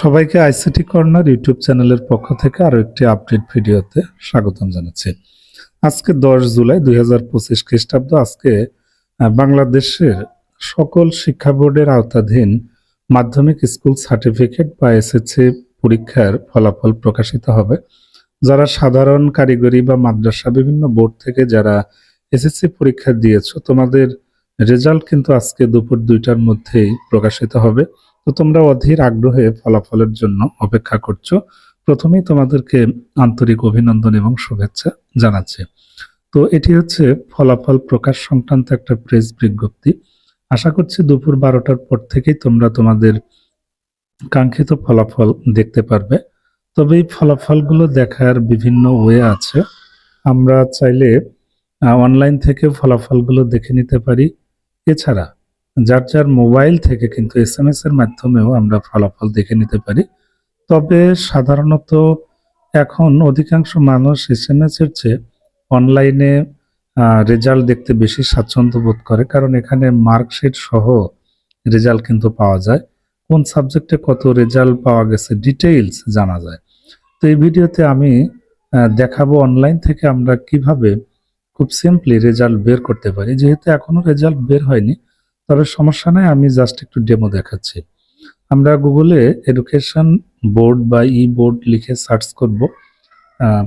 সবাইকে ICT corner YouTube চ্যানেলের পক্ষ থেকে আরও একটি আপডেট ভিডিওতে স্বাগতম জানাচ্ছি। আজকে দশ জুলাই দুই হাজার পঁচিশ খ্রিস্টাব্দ, আজকে বাংলাদেশের সকল শিক্ষা বোর্ডের আওতাধীন মাধ্যমিক স্কুল সার্টিফিকেট বা এসএসসি পরীক্ষার ফলাফল প্রকাশিত হবে। যারা সাধারণ কারিগরি বা মাদ্রাসা, বিভিন্ন বোর্ড থেকে যারা এসএসসি পরীক্ষা দিয়েছ, তোমাদের রেজাল্ট কিন্তু আজকে দুপুর দুইটার মধ্যেই প্রকাশিত হবে। তো তোমরা অধীর আগ্রহে ফলাফলের জন্য অপেক্ষা করছ। প্রথমেই তোমাদেরকে আন্তরিক অভিনন্দন এবং শুভেচ্ছা জানাচ্ছি। তো এটি হচ্ছে ফলাফল প্রকাশ সংক্রান্ত একটা প্রেস বিজ্ঞপ্তি। আশা করছি দুপুর বারোটার পর থেকেই তোমরা তোমাদের কাঙ্ক্ষিত ফলাফল দেখতে পারবে। তবে এই ফলাফলগুলো দেখার বিভিন্ন ওয়ে আছে। আমরা চাইলে অনলাইন থেকে ফলাফলগুলো দেখে নিতে পারি। এছাড়া যার যার মোবাইল থেকে কিন্তু এস এম এর মাধ্যমেও আমরা ফলাফল দেখে নিতে পারি। তবে সাধারণত এখন অধিকাংশ মানুষ এস এম এর চেয়ে অনলাইনে রেজাল্ট দেখতে বেশি স্বাচ্ছন্দ্য বোধ করে, কারণ এখানে মার্কশিট সহ রেজাল্ট কিন্তু পাওয়া যায়। কোন সাবজেক্টে কত রেজাল্ট পাওয়া গেছে ডিটেইলস জানা যায়। তো এই ভিডিওতে আমি দেখাবো অনলাইন থেকে আমরা কীভাবে খুব সিম্পলি রেজাল্ট বের করতে পারি। যেহেতু এখনও রেজাল্ট বের হয়নি তবে সমস্যা নাই, আমি জাস্ট একটু ডেমো দেখাচ্ছি। আমরা গুগলে এডুকেশন বোর্ড বা ই বোর্ড লিখে সার্চ করব।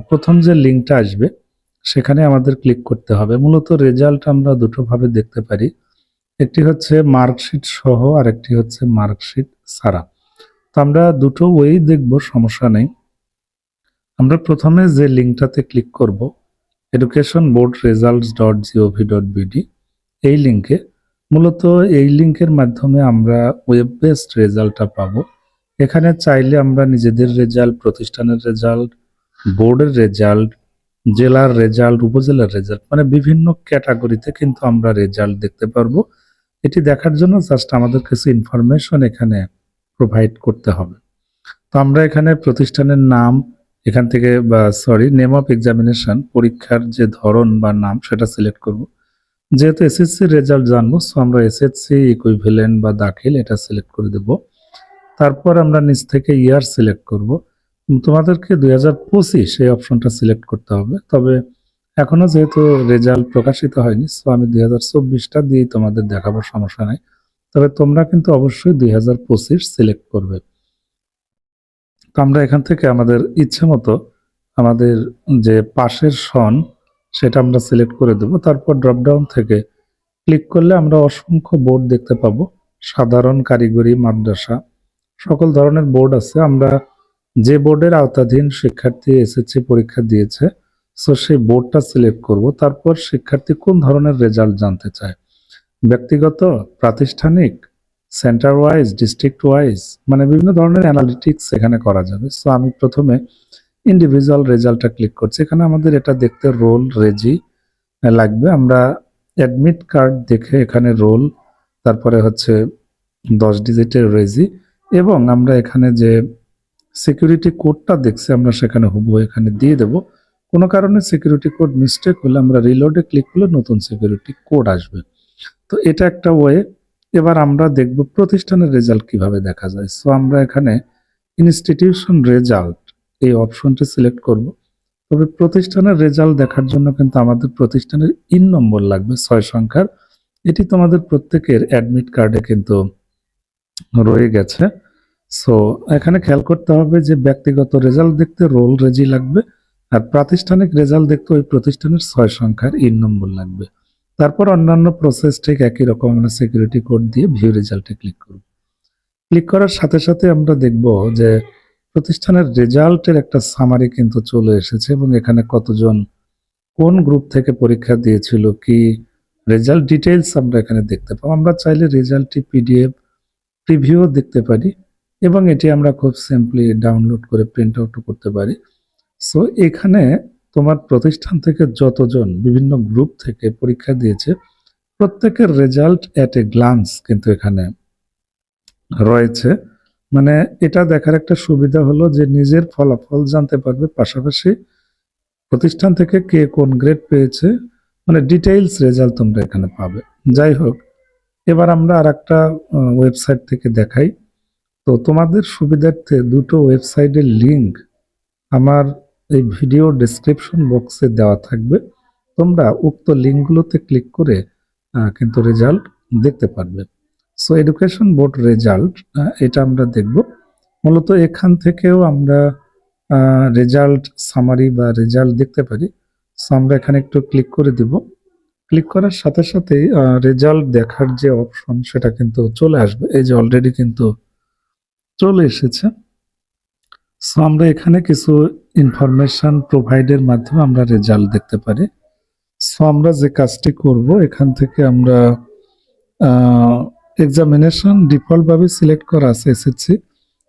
প্রথম যে লিঙ্কটা আসবে, সেখানে আমাদের ক্লিক করতে হবে। মূলত রেজাল্ট আমরা দুটো ভাবে দেখতে পারি। একটি হচ্ছে মার্কশিট সহ আর একটি হচ্ছে মার্কশিট ছাড়া। তো আমরা দুটো ওয়েই দেখব, সমস্যা নেই। আমরা প্রথমে যে লিঙ্কটাতে ক্লিক করব education board results dot GOV dot BD এই লিঙ্কে মূলত এই লিঙ্কের মাধ্যমে আমরা ওয়েব বেসড রেজাল্টটা পাবো। এখানে চাইলে আমরা নিজেদের রেজাল্ট প্রতিষ্ঠানের রেজাল্ট বোর্ডের রেজাল্ট জেলার রেজাল্ট উপজেলার রেজাল্ট মানে বিভিন্ন ক্যাটাগরিতে কিন্তু আমরা রেজাল্ট দেখতে পারব। এটি দেখার জন্য জাস্ট আমাদের কিছু ইনফরমেশন এখানে প্রোভাইড করতে হবে। তো আমরা এখানে প্রতিষ্ঠানের নাম এখান থেকে বা সরি নেম অফ এক্সামিনেশন পরীক্ষার যে ধরন বা নাম সেটা সিলেক্ট করব। যেহেতু এসএসসি রেজাল্ট জানব সো আমরা এসএসসি ইকুইভ্যালেন্ট বা দাখিল এটা সিলেক্ট করে দেব। তারপর আমরা নিচ থেকে ইয়ার সিলেক্ট করব। তোমাদেরকে দুই হাজার পঁচিশ এই অপশনটা সিলেক্ট করতে হবে। তবে এখনও যেহেতু রেজাল্ট প্রকাশিত হয়নি সো আমি দুই হাজার চব্বিশটা দিয়েই তোমাদের দেখাবো, সমস্যা নাই। তবে তোমরা কিন্তু অবশ্যই দুই হাজার পঁচিশ সিলেক্ট করবে। তো আমরা এখান থেকে আমাদের ইচ্ছে মতো আমাদের যে পাশের সন সেটা আমরা সিলেক্ট করে দেব। তারপর ড্রপডাউন থেকে ক্লিক করলে আমরা অসংখ্য বোর্ড দেখতে পাবো। সাধারণ কারিগরি মাদ্রাসা। সকল ধরনের বোর্ড আছে। আমরা যে বোর্ডের আওতাধীন শিক্ষার্থী এসএসসি পরীক্ষা দিয়েছে সো সেই বোর্ডটা সিলেক্ট করব। তারপর শিক্ষার্থী কোন ধরনের রেজাল্ট জানতে চায়? ব্যক্তিগত, প্রাতিষ্ঠানিক সেন্টার ওয়াইজ ডিস্ট্রিক্ট ওয়াইজ মানে বিভিন্ন ধরনের অ্যানালিটিক্স এখানে করা যাবে। সো আমি প্রথমে ইন্ডিভিজুয়াল রেজাল্টটা ক্লিক করছি। এখানে আমাদের এটা দেখতে রোল রেজি লাগবে। আমরা অ্যাডমিট কার্ড দেখে এখানে রোল তারপরে হচ্ছে দশ ডিজিটের রেজি এবং আমরা এখানে যে সিকিউরিটি কোডটা দেখছি, আমরা সেখানে হুবহু এখানে দিয়ে দেব। কোনো কারণে সিকিউরিটি কোড মিস্টেক হলে আমরা রিলোডে ক্লিক করলে নতুন সিকিউরিটি কোড আসবে। তো এটা একটা ওয়ে এবার আমরা দেখব প্রতিষ্ঠানের রেজাল্ট কীভাবে দেখা যায়। সো আমরা এখানে ইনস্টিটিউশন রেজাল্ট এই অপশনটি সিলেক্ট করব। তবে প্রতিষ্ঠানের রেজাল্ট দেখার জন্য কিন্তু আমাদের প্রতিষ্ঠানের ইন নম্বর লাগবে ছয় সংখ্যার। এটি তোমাদের প্রত্যেকের অ্যাডমিট কার্ডে কিন্তু রয়ে গেছে। সো, এখানে খেয়াল করতে হবে যে ব্যক্তিগত রেজাল্ট দেখতে রোল রেজি লাগবে আর প্রাতিষ্ঠানিক রেজাল্ট দেখতে ওই প্রতিষ্ঠানের ছয় সংখ্যার ইন নম্বর লাগবে। তারপর অন্যান্য প্রসেস ঠিক একই রকম আমরা সিকিউরিটি কোড দিয়ে ভিউ রেজাল্টে ক্লিক করব। ক্লিক করার সাথে সাথে আমরা দেখব যে প্রতিষ্ঠানের রেজাল্টের একটা সামারি কিন্তু চলে এসেছে এবং এখানে কতজন, কোন গ্রুপ থেকে পরীক্ষা দিয়েছিল, কি রেজাল্ট ডিটেইলস আমরা এখানে দেখতে পাবো। আমরা চাইলে রেজাল্টটি পিডিএফ প্রিভিউ দেখতে পারি এবং এটি আমরা খুব সিম্পলি ডাউনলোড করে প্রিন্ট আউটও করতে পারি। সো এখানে তোমার প্রতিষ্ঠান থেকে যতজন, বিভিন্ন গ্রুপ থেকে পরীক্ষা দিয়েছে, প্রত্যেকের রেজাল্ট অ্যাট এ গ্লান্স কিন্তু এখানে রয়েছে। মানে এটা দেখার একটা সুবিধা হলো যে নিজের ফলাফল জানতে পারবে পাশাপাশি প্রতিষ্ঠান থেকে কে কোন গ্রেড পেয়েছে মানে ডিটেইলস রেজাল্ট তোমরা এখানে পাবে। যাই হোক, এবার আমরা আর একটা ওয়েবসাইট থেকে দেখাই। তো তোমাদের সুবিধার্থে দুটো ওয়েবসাইটের লিংক আমার এই ভিডিও ডেসক্রিপশন বক্সে দেওয়া থাকবে। তোমরা উক্ত লিঙ্কগুলোতে ক্লিক করে কিন্তু রেজাল্ট দেখতে পারবে। সো এডুকেশন বোর্ড রেজাল্ট এটা আমরা দেখব। মূলত এখান থেকেও আমরা রেজাল্ট সামারি বা রেজাল্ট দেখতে পারি। সো আমরা এখানে একটু ক্লিক করে দিব। ক্লিক করার সাথে সাথেই রেজাল্ট দেখার যে অপশন সেটা কিন্তু চলে আসবে। এই যে অলরেডি কিন্তু চলে এসেছে। সো আমরা এখানে কিছু ইনফরমেশন প্রোভাইডের মাধ্যমে আমরা রেজাল্ট দেখতে পারি। সো আমরা যে কাজটি করব, এখান থেকে আমরা এক্সামিনেশন ডিফল্টভাবে সিলেক্ট করা আছে এসএসসি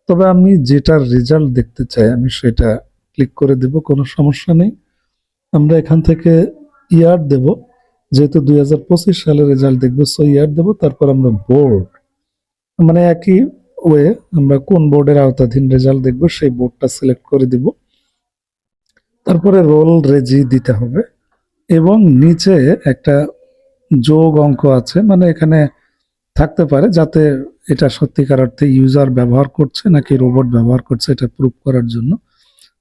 তবে আমি যেটার রেজাল্ট দেখতে চাই, আমি সেটা ক্লিক করে দেব, কোনো সমস্যা নেই। আমরা এখান থেকে ইয়ার দেব, যেহেতু দুই হাজার পঁচিশ সালের রেজাল্ট দেখব সো ইয়ার দেব, তারপর আমরা বোর্ড মানে একই ওয়ে আমরা কোন বোর্ডের আওতাধীন রেজাল্ট দেখব, সেই বোর্ডটা সিলেক্ট করে দিব। তারপরে রোল রেজি দিতে হবে। এবং নিচে একটা যোগ অঙ্ক আছে মানে এখানে থাকতে পারে যাতে এটা সত্যিকার অর্থে ইউজার ব্যবহার করছে নাকি রোবট ব্যবহার করছে এটা প্রুভ করার জন্য।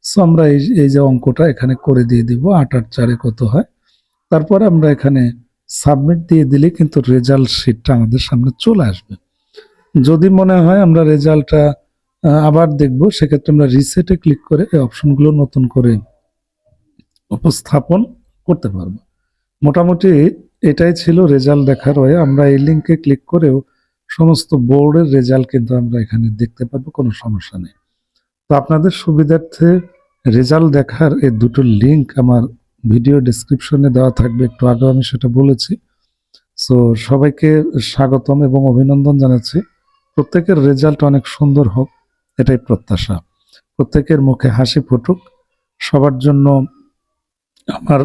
সো আমরা এই এই যে অঙ্কটা এখানে করে দিয়ে দিব, আট আট চারে কত হয়। তারপরে আমরা এখানে সাবমিট দিয়ে দিলে কিন্তু রেজাল্ট শিটটা আমাদের সামনে চলে আসবে। যদি মনে হয় আমরা রেজাল্টটা আবার দেখব, সেক্ষেত্রে আমরা রিসেটে ক্লিক করে এই অপশনগুলো নতুন করে উপস্থাপন করতে পারব। মোটামুটি এটাই ছিল রেজাল্ট দেখার হয়ে আমরা এই লিঙ্কে ক্লিক করেও সমস্ত বোর্ডের রেজাল্ট কিন্তু আমরা এখানে দেখতে পাবো, কোনো সমস্যা নেই। তো আপনাদের সুবিধার্থে রেজাল্ট দেখার এই দুটো লিঙ্ক আমার ভিডিও ডেসক্রিপশনে দেওয়া থাকবে, একটু আগেও আমি সেটা বলেছি। সো সবাইকে স্বাগতম এবং অভিনন্দন জানাচ্ছি। প্রত্যেকের রেজাল্ট অনেক সুন্দর হোক, এটাই প্রত্যাশা। প্রত্যেকের মুখে হাসি ফুটুক। সবার জন্য আমার